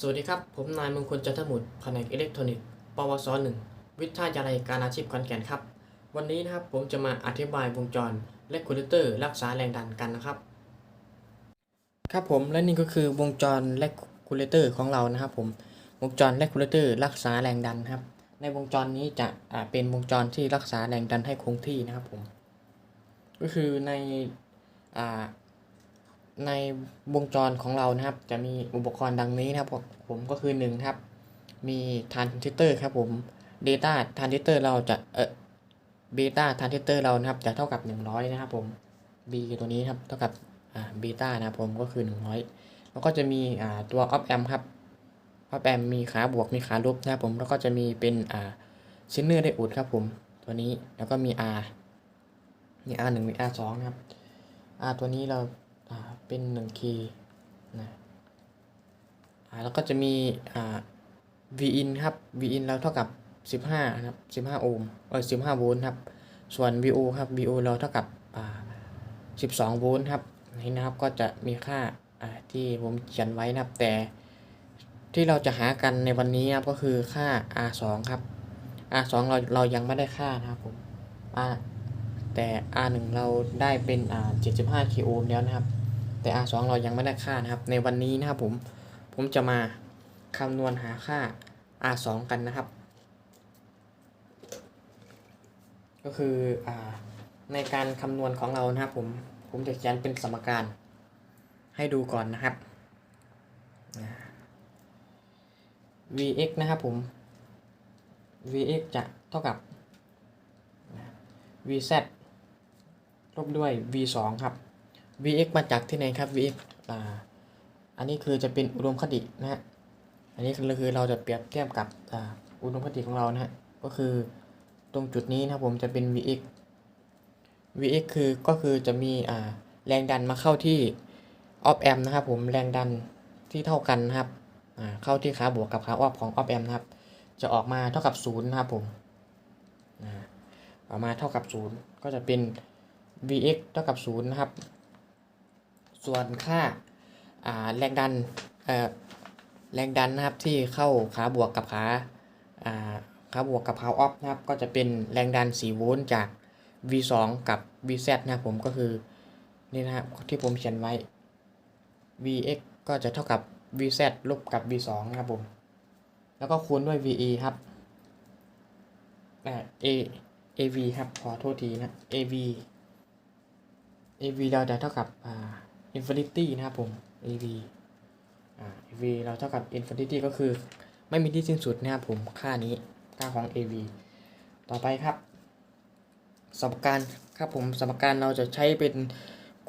สวัสดีครับ ผมนายมงคลจันทมุตแผนกอิเล็กทรอนิกส์ ปวสหนึ่งวิทยาลัยการอาชีพขอนแก่นครับ วันนี้นะครับผมจะมาอธิบายวงจรและคูลเตอร์รักษาแรงดันกันนะครับ ครับผมและนี่ก็คือวงจรและคูลเตอร์ของเรานะครับผม วงจรและคูลเตอร์รักษาแรงดันครับ ในวงจรนี้จะเป็นวงจรที่รักษาแรงดันให้คงที่นะครับผม ก็คือในอ่า ในวงจรของเรานะครับ จะมีอุปกรณ์ดังนี้นะครับ ผมผมก็คือหนึ่งครับ มีทรานซิสเตอร์ครับผม Data ทรานซิสเตอร์เราจะเออเบต้าทรานซิสเตอร์เรานะครับจะเท่ากับ 100 นะครับผม B ตัวนี้ครับเท่ากับอ่าเบต้านะครับผมก็คือ 100 แล้วก็จะมีอ่าตัว op amp ครับ op amp มีขาบวกมีขาลบนะครับผมแล้วก็จะมีเป็นอ่าซินเนอร์ได้อุดครับผมตัวนี้แล้วก็มี R มี R 1มี R 2นะครับ R ตัวนี้เรา เป็นหนึ่งคีนะแล้วก็จะมีอ่า V in ครับ V in เราเท่ากับ 15นะครับ15 โอห์มเออ15 โวลต์ครับ ส่วน VO ครับ VO เราเท่ากับอ่า12 โวลต์ครับนี่นะครับก็จะมีค่าอ่าที่ผมเขียนไว้นะครับ แต่ที่เราจะหากันในวันนี้นะครับก็คือค่า R2 ครับ R2 เราเรายังไม่ได้ค่านะครับผม R แต่ R1 เราได้เป็นอ่า75กิโอห์มแล้วนะครับ แต่ R2 เรายังไม่ได้ค่านะครับ ในวันนี้นะครับผมผมจะมาคำนวณหาค่า R2 กันนะครับ ก็คืออในการคำนวณของเรานะครับผมผมจะเขียนเป็นสมการให้ดูก่อนนะครับ Vx นะครับผม Vx จะเท่ากับ Vz ลบด้วย v 2 ครับ vx มาจากที่ไหนครับ vx อ่าอันนี้คือจะเป็นอุดมคตินะฮะอันนี้คือเราจะเปรียบเทียบกับอ่าอุดมคติของเรานะฮะก็คือตรงจุดนี้นะครับผมจะเป็น vx vx คือก็คือจะมีอ่าแรงดันมาเข้าที่ op amp นะครับผมแรงดันที่เท่ากันนะครับอ่าเข้าที่ขาบวกกับขาออฟของ op amp นะครับจะออกมาเท่ากับ0นะครับผมอออกมาเท่ากับ 0 ก็จะเป็น vx เท่ากับ0นะครับ ส่วนค่าาแรงดันแรงดันนะครับที่เข้าขาบวกกับขาาขาบวกกับขาออฟนะครับก็จะเป็นแรงดัน4โวลต์จาก v2 กับ vz นะครับผมก็คือนี่นะครับที่ผมเขียนไว้ vx ก็จะเท่ากับ vz ลบกับ v2 นะครับผม แล้วก็คูณด้วย ve ครับอ่ a av ครับ ขอโทษทีนะ av av เราจะเท่ากับอ่า infinity นะครับผม av อ่า av เราเท่ากับ infinity ก็คือไม่มีที่สิ้นสุดนะครับผมค่านี้ค่าของ av ต่อไปครับสมการครับผมสมการเราจะใช้เป็น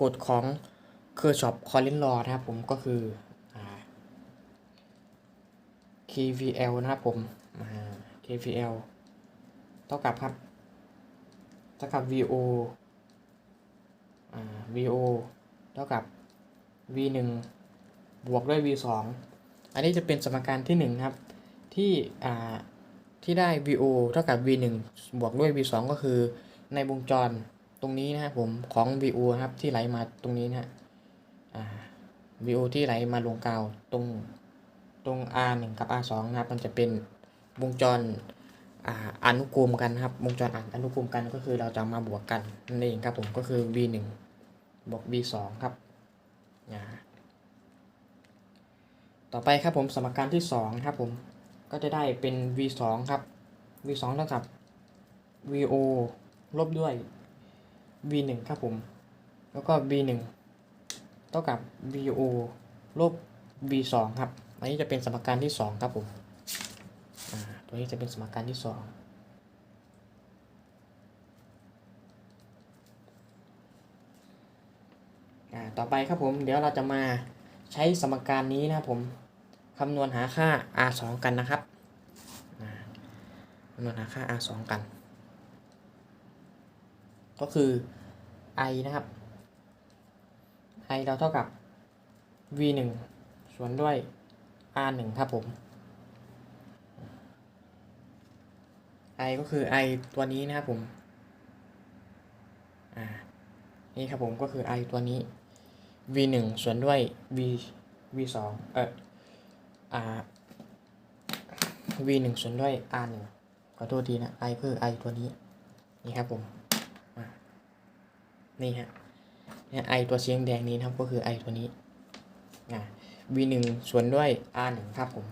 กฎของ Kirchhoff Colin law นะครับผมก็คือ kvl นะครับผม kvl เท่ากับครับ เท่ากับ vo vo เท่ากับ v 1บวกด้วย v 2อันนี้จะเป็นสมการที่1ครับที่อ่าที่ได้ vo เท่ากับ v 1บวกด้วย v 2ก็คือในวงจรตรงนี้นะครับผมของ vo ครับที่ไหลมาตรงนี้นะฮะอ่า vo ที่ไหลมาลงกาวตรงตรง r 1กับ r 2นะครับมันจะเป็นวงจรอ่าอนุกรมกันครับวงจรอ่านอนุกรมกันก็คือเราจะมาบวกกันนั่นเองครับผมก็คือ v 1บวก v 2ครับ นะต่อไปครับผมสมการที่2ครับผมก็จะได้เป็น v 2ครับ v 2เท่ากับ vo ลบด้วย v 1ครับผม แล้วก็ v 1เท่ากับ vo ลบ v 2ครับ อันนี้จะเป็นสมการที่ 2 ครับผม ตัวนี้จะเป็นสมการที่ 2 ต่อไปครับผมเดี๋ยวเราจะมาใช้สมการนี้นะครับผมคำนวณหาค่า r 2กันนะครับคำนวณหาค่า r 2กัน ก็คือ i นะครับ i เราเท่ากับ v 1ส่วนด้วย r 1ครับผม i ก็คือ i ตัวนี้นะครับผม อ่า นี่ครับผมก็คือ i ตัวนี้ v 1ส่วนด้วย v v 2เอออ่า v 1ส่วนด้วย r 1ขอโทษทีนะ i คือ i ตัวนี้ นี่ครับผมอ่านี่ฮะเนี่ย i ตัวสีแดงนี้นะครับก็คือ i ตัวนี้อ่า v 1ส่วนด้วย r 1ครับผม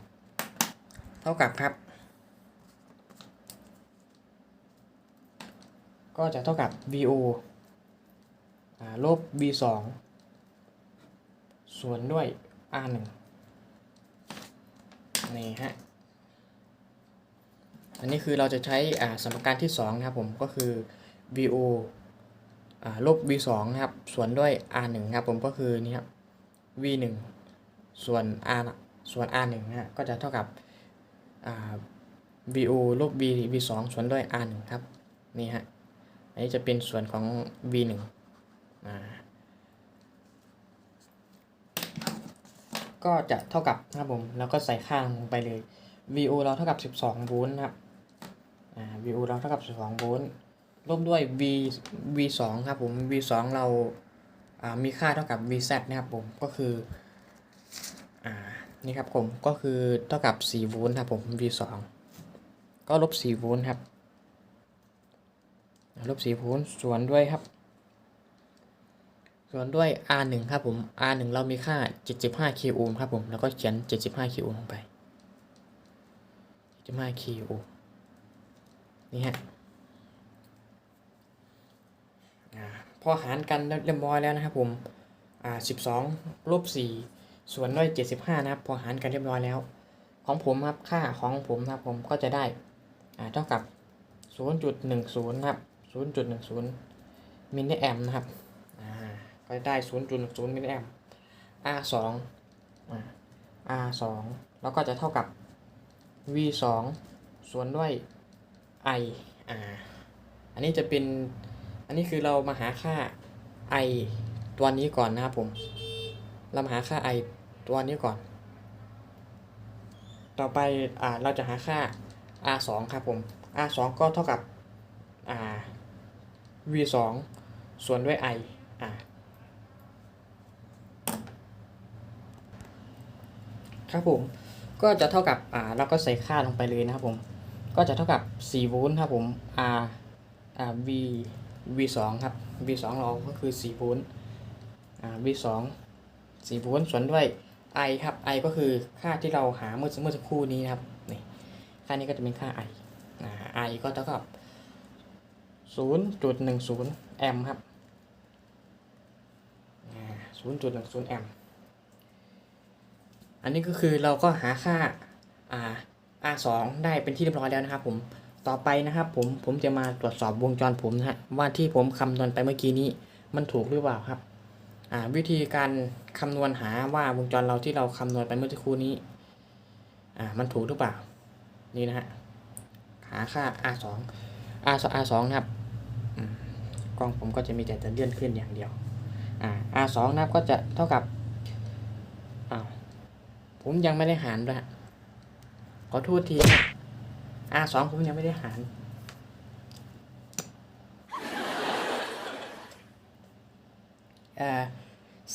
เท่ากับครับ ก็จะเท่ากับ vo อ่าลบ v 2 ส่วนด้วย r 1นี่ฮะ อันนี้คือเราจะใช้สมการที่ 2 นะครับผมก็คือ vo อลบ v 2นะครับ ส่วนด้วย r 1ครับผมก็คือนี่ครับ v 1ส่วน r ส่วน r 1นะฮะก็จะเท่ากับ vo ลบ v v 2ส่วนด้วย r 1ครับ นี่ฮะ อันนี้จะเป็นส่วนของ v 1อ่า ก็จะเท่ากับนะครับผมแล้วก็ใส่ค่าลงไปเลย VO เราเท่ากับ 12โวลต์นะครับอ่า VO เราเท่ากับ 12โวลต์ลบด้วย V V2 ครับผม V2 เราอ่ามีค่าเท่ากับ VZ นะครับผมก็คืออ่านี่ครับผมก็คือเท่ากับ4โวลต์ครับผม V2 ก็ลบ4โวลต์ครับลบ4โวลต์ส่วนด้วยครับ ส่วนด้วย R1 ครับผม R1 เรามีค่า 75 k ohm ครับผม แล้วก็เขียน 75 k ohm ลงไป 75 k ohm นี่ฮะพอหารกันเรียบร้อยแล้วนะครับผมอ่า12ลบ4ส่วนด้วย 75 นะครับ พอหารกันเรียบร้อยแล้ว ของผมครับ ค่าของผมนะครับผมก็จะได้อ่าเท่ากับ 0.10 นะครับ 0.10 มิลลิแอมนะครับ อ่าก็ได้0.10มิลลิแอม R 2อ่า R 2แล้วก็จะเท่ากับ V 2ส่วนด้วย I อ่าอันนี้จะเป็น อันนี้คือเรามาหาค่า I ตัวนี้ก่อนนะครับผม เรามาหาค่า I ตัวนี้ก่อน ต่อไปอ่าเราจะหาค่า R 2ครับผม R 2ก็เท่ากับอ่า V 2ส่วนด้วย I อ่า ครับผม ก็จะเท่ากับอ่าเราก็ใส่ค่าลงไปเลยนะครับผม ก็จะเท่ากับ4โวลต์ครับผม R อ่า V V 2ครับ V 2เราก็คือ4โวลต์อ่า V 2 4โวลต์ส่วนด้วย I ครับ I ก็คือค่าที่เราหาเมื่อเมื่อสักครู่นี้นะครับนี่ค่านี้ก็จะเป็นค่า I อ่า I ก็เท่ากับ 0.10 แอมป์ครับ0.10 แอมป์ อันนี้ก็คือเราก็หาค่าอ่า R2 ได้เป็นที่เรียบร้อยแล้วนะครับผมต่อไปนะครับผมผมจะมาตรวจสอบวงจรผมนะฮะว่าที่ผมคำนวณไปเมื่อกี้นี้มันถูกหรือเปล่าครับอ่าวิธีการคำนวณหาว่าวงจรเราที่เราคำนวณไปเมื่อสักครู่นี้อ่ามันถูกหรือเปล่า นี่นะฮะหาค่า R2 R R2 นะครับกล้องผมก็จะมีแต่จะเลื่อนขึ้นอย่างเดียวอ่า R2 นะครับก็จะเท่ากับ ผมยังไม่ได้หารด้วยขอโทษทีนะ R สองผมยังไม่ได้หารอ่า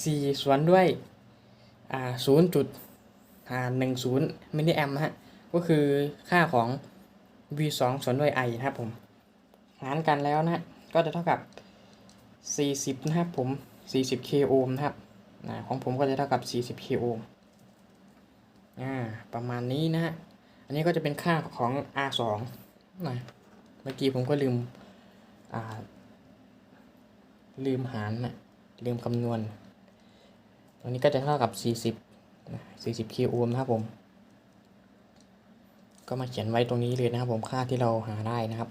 สี่ส่วนด้วยอ่าศูนย์จุดอ่าหนึ่งศูนย์มิลลิแอมนะฮะ ก็คือค่าของ V สองส่วนด้วย I นะครับผม หารกันแล้วนะฮะก็จะเท่ากับสี่สิบนะครับผมสี่สิบ k ohm นะครับอ่าของผมก็จะเท่ากับสี่สิบ k ohm อ่าประมาณนี้นะฮะ อันนี้ก็จะเป็นค่าของ R 2 นะเมื่อกี้ผมก็ลืมอ่าลืมหารนะลืมคำนวณ ตรงนี้ก็จะเท่ากับ 40นะ40 k ohm นะครับผม ก็มาเขียนไว้ตรงนี้เลยนะครับผมค่าที่เราหาได้นะครับ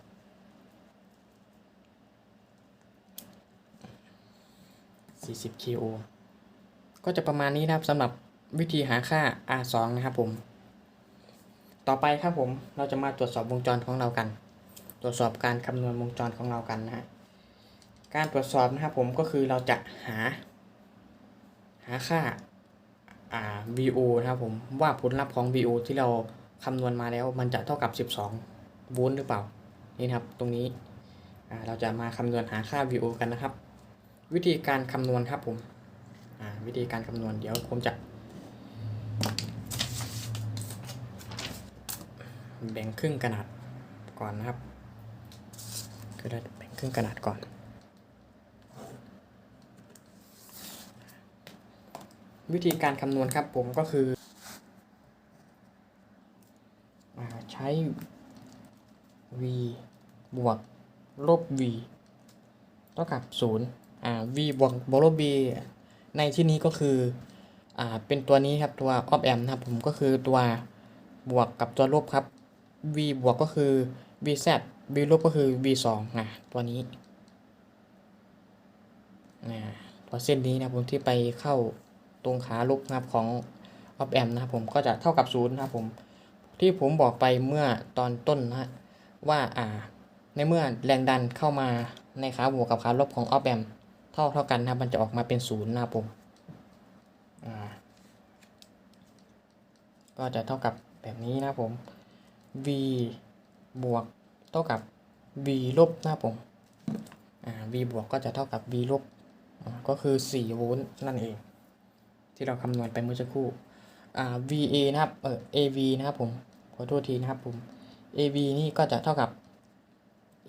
40 k ohm ก็จะประมาณนี้นะครับสำหรับ วิธีหาค่า R 2 นะครับผม ต่อไปครับผมเราจะมาตรวจสอบวงจรของเรากัน ตรวจสอบการคำนวณวงจรของเรากันนะฮะการตรวจสอบนะครับผมก็คือเราจะหา หาค่าอ่า VO นะครับผมว่าผลลัพธ์ของ VO ที่เราคำนวณมาแล้วมันจะเท่ากับ 12 โวลต์หรือเปล่า นี่นะครับตรงนี้เราจะมาคำนวณหาค่า VO กันนะครับ วิธีการคำนวณครับผมวิธีการคำนวณเดี๋ยวผมจะ แบ่งครึ่งกระดาษก่อนนะครับก็ได้แบ่งครึ่งกระดาษก่อน วิธีการคำนวณครับผมก็คือ ใช้ v บวกลบ v เท่ากับ0อ่า v บวกบวกลบ v ในที่นี้ก็คืออ่าเป็นตัวนี้ครับตัว op amp นะครับผมก็คือตัวบวกกับตัวลบครับ v บวกก็คือ vz v ลบก็คือ v 2อะตัวนี้อ่าตัวเส้นนี้นะผมที่ไปเข้าตรงขาลบนะครับของ op amp นะครับผมก็จะเท่ากับ0นะครับผมที่ผมบอกไปเมื่อตอนต้นนะว่าอ่า ในเมื่อแรงดันเข้ามาในขาบวกกับขาลบของออฟแอมเท่าเท่ากันนะมันจะออกมาเป็นศูนย์นะครับผมก็จะเท่ากับแบบนี้นะครับผม v บวกเท่ากับ v ลบนะครับผมอ่า v บวกก็จะเท่ากับ v ลบก็คือ 4 โวลต์นั่นเอง ที่เราคำนวณไปเมื่อสักครู่อ่า VA นะครับเออ AV นะครับผม ขอโทษทีนะครับผม AV นี่ก็จะเท่ากับ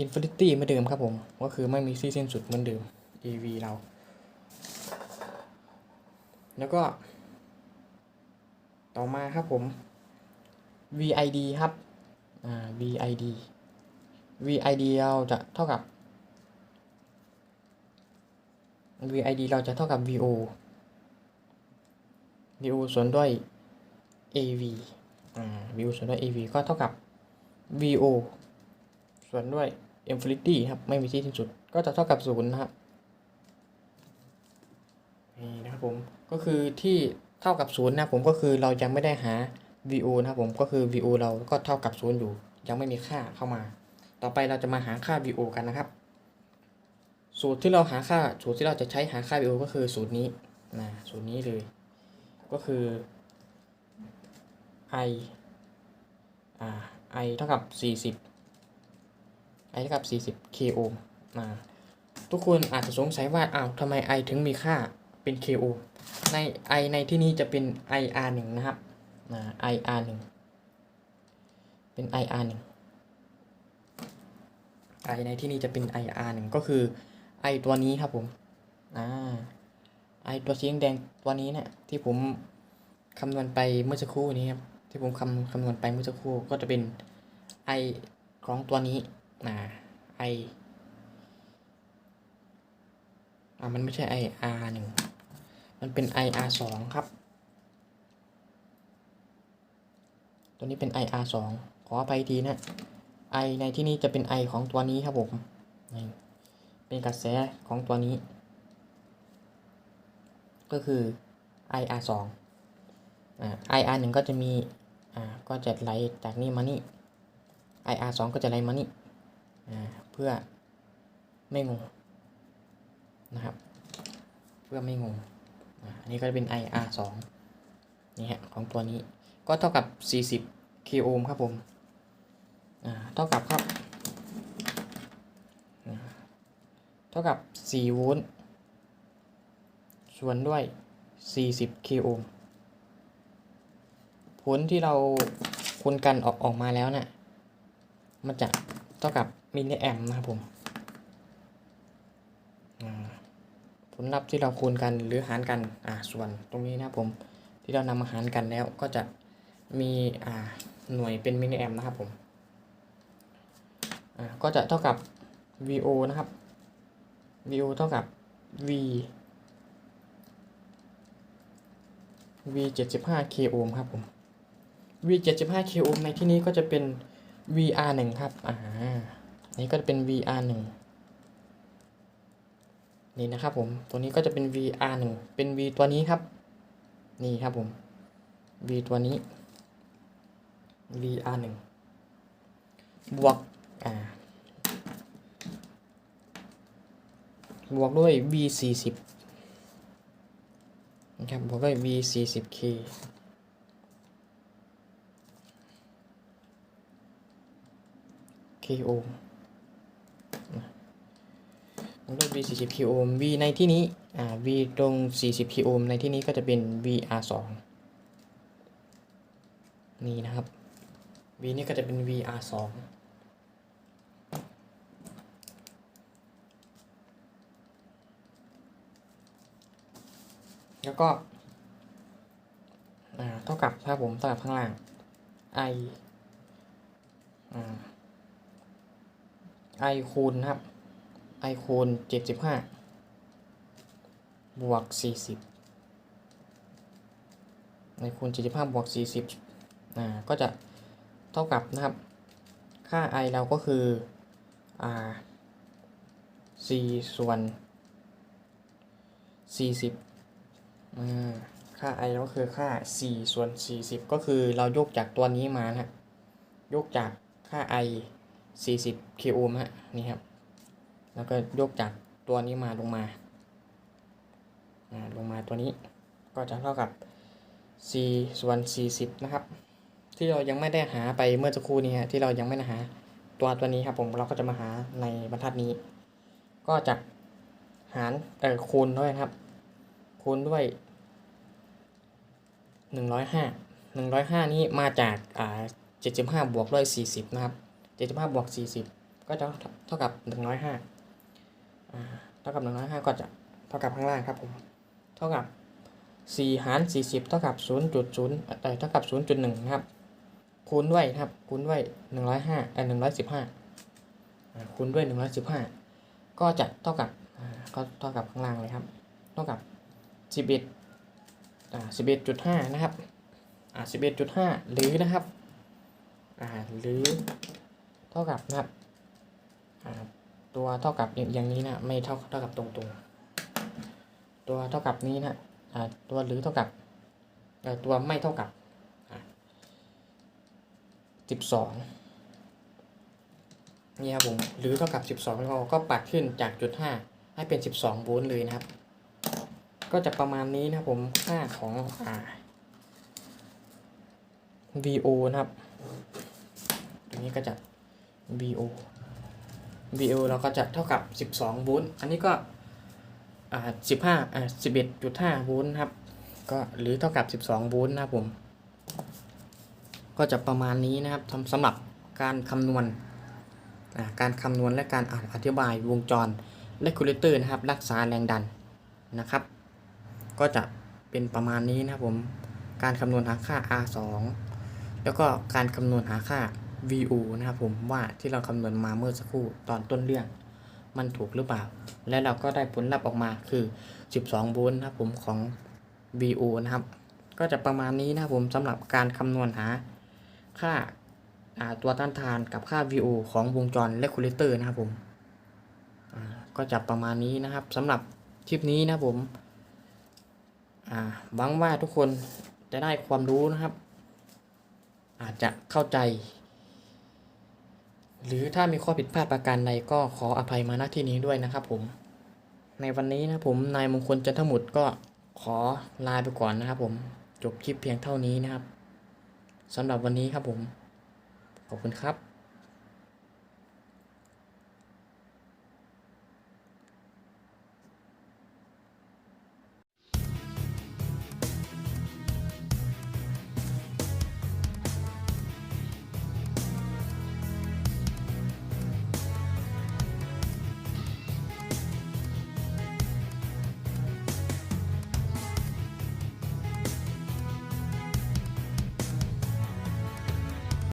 Infinity เหมือนเดิมครับผม ก็คือไม่มีที่สิ้นสุดเหมือนเดิม AV เรา แล้วก็ ต่อมาครับผม VID ครับ VID VID เราจะเท่ากับ VID เราจะเท่ากับ VO VO ส่วนด้วย AV อ่า VO ส่วนด้วย AV ก็เท่ากับ VO ส่วนด้วย Infinity ครับไม่มีที่สิ้นสุดก็จะเท่ากับศูนย์นะครับนี่นะครับผมก็คือที่เท่ากับศูนย์นะผมก็คือเรายังไม่ได้หา VO นะครับผมก็คือ VO เราก็เท่ากับศูนย์อยู่ ยังไม่มีค่าเข้ามา ต่อไปเราจะมาหาค่า VO กันนะครับ สูตรที่เราหาค่าสูตรที่เราจะใช้หาค่า VO ก็คือสูตรนี้นะสูตรนี้เลย ก็คือ I อ่า I เท่ากับ 40 I เท่ากับ 40 k ohm อ่าทุกคนอาจจะสงสัยว่าอ้าวทำไม I ถึงมีค่าเป็น k ohm ใน I ในที่นี้จะเป็น IR 1นะครับ อ่า IR 1เป็น IR 1 I ในที่นี้จะเป็น IR 1ก็คือ I ตัวนี้ครับผมอ่า I ตัวสีแดงตัวนี้เนี่ยที่ผมคำนวณไปเมื่อสักครู่นี้ครับที่ผมคำคำนวณไปเมื่อสักครู่ก็จะเป็น I ของตัวนี้นะ I อ่ามันไม่ใช่ IR หนึ่งมันเป็น IR สองครับ ตัวนี้เป็น IR สองขออภัยทีนะ I ในที่นี้จะเป็น I ของตัวนี้ครับผมเป็นกระแสของตัวนี้ ก็คือ IR สองอ่า IR หนึ่งก็จะมีอ่าก็จะไหลจากนี่มานี่ IR 2ก็จะไหลมานี่อ่าเพื่อไม่งงนะครับ เพื่อไม่งงอันนี้ก็จะเป็น IR 2นี่ฮะของตัวนี้ ก็เท่ากับ 40 k ohm ครับผมอ่าเท่ากับครับเท่ากับ 4 โวลต์ส่วนด้วย 40 k ohm ผลที่เราคูณกันออกออกมาแล้วเนี่ยมันจะเท่ากับมิลลิแอมนะครับผมอ่าผลลัพธ์ที่เราคูณกันหรือหารกันอ่าส่วนตรงนี้นะครับผม ที่เรานำมาหารกันแล้วก็จะ มีอ่าหน่วยเป็นมิลลิแอมนะครับผมอ่าก็จะเท่ากับ VO นะครับ VO เท่ากับ V V 75 k ohm ครับผม V 75 k ohm ในที่นี้ก็จะเป็น VR 1ครับ อ่า นี่ก็จะเป็น VR 1นี่นะครับผม ตัวนี้ก็จะเป็น VR 1เป็น V ตัวนี้ครับ นี่ครับผม V ตัวนี้ VR 1บวกอ่าบวกด้วย V 40นะครับบวกด้วย V 40 K เคโอห์มมันก็ V 40 k ohm V ในที่นี้อ่า V ตรง 40 k ohm ในที่นี้ก็จะเป็น VR 2นี่นะครับ V นี่ก็จะเป็น VR สองแล้วก็เท่ากับถ้าผมเท่ากับข้างล่าง i อ i คูณครับ i คูณเจ็ดสิบห้าบวกสี่สิบในคูณ75บวก40อ่าก็จะ เท่ากับนะครับ ค่า i เราก็คืออ่า4ส่วน 40อ่าค่า i เราก็คือค่า4ส่วน 40 ก็คือเรายกจากตัวนี้มานะยกจากค่า i 40 k ohm ฮะนี่ครับ แล้วก็ยกจากตัวนี้มาลงมาอ่าลงมาตัวนี้ก็จะเท่ากับ c ส่วน 40 นะครับ ที่เรายังไม่ได้หาไปเมื่อสักครู่นี้ฮะที่เรายังไม่ได้หาตัวตัวนี้ครับผมเราก็จะมาหาในบรรทัดนี้ ก็จะหารเออคูณด้วยครับ คูณด้วย105 105นี้มาจากอ่า75บวกด้วย40นะครับ75บวก40ก็จะเท่ากับ105อ่าเท่ากับ105ก็จะเท่ากับข้างล่างครับผมเท่ากับ4หาร40เท่ากับ0.0เอ่อเท่ากับ0.1นะครับ คูณด้วยนะครับ คูณด้วย105เอ่อ115อ่าคูณด้วย115ก็จะเท่ากับก็เท่ากับข้างล่างเลยครับ เท่ากับ11อ่า11.5นะครับอ่า11.5หรือนะครับอ่าหรือเท่ากับนะครับอ่าตัวเท่ากับอย่างนี้นะไม่เท่าเท่ากับตรงๆตัวเท่ากับนี้นะอ่าตัวหรือเท่ากับเอ่ตัวไม่เท่ากับ สิบสองนี่ครับผมหรือเท่ากับสิบสองเราก็ปัดขึ้นจากจุดห้าให้เป็นสิบสองโวลต์เลยนะครับ ก็จะประมาณนี้นะครับผมค่าของอ่า VO นะครับตัวนี้ก็จะ VO VO เราก็จะเท่ากับ 12โวลต์อันนี้ก็อ่าสิบห้าอ่าสิบเอ็ดจุดห้าโวลต์ครับ ก็หรือเท่ากับสิบสองโวลต์นะครับผม ก็จะประมาณนี้นะครับสำหรับการคำนวณการคำนวณและการอธิบายวงจรและคูลเลเตอร์นะครับ รักษาแรงดันนะครับ ก็จะเป็นประมาณนี้นะครับผมการคำนวณหาค่า R2 แล้วก็การคำนวณหาค่า VO นะครับผมว่าที่เราคำนวณมาเมื่อสักครู่ตอนต้นเรื่อง มันถูกหรือเปล่า และเราก็ได้ผลลัพธ์ออกมาคือ 12 โวลต์นะครับผมของ VO นะครับ ก็จะประมาณนี้นะครับผมสำหรับการคำนวณหา ค่าาตัวต้านทานกับค่า VO ของวงจรและคูลเลเตอร์นะครับผมก็จะประมาณนี้นะครับสำหรับคลิปนี้นะครับผมหวังว่าทุกคนจะได้ความรู้นะครับ อาจจะเข้าใจ หรือถ้ามีข้อผิดพลาดประการใดก็ขออภัยมาณที่นี้ด้วยนะครับผม ในวันนี้นะผมนายมงคลจันทมุตก็ขอลาไปก่อนนะครับผมจบคลิปเพียงเท่านี้นะครับ สำหรับวันนี้ครับผม ขอบคุณครับ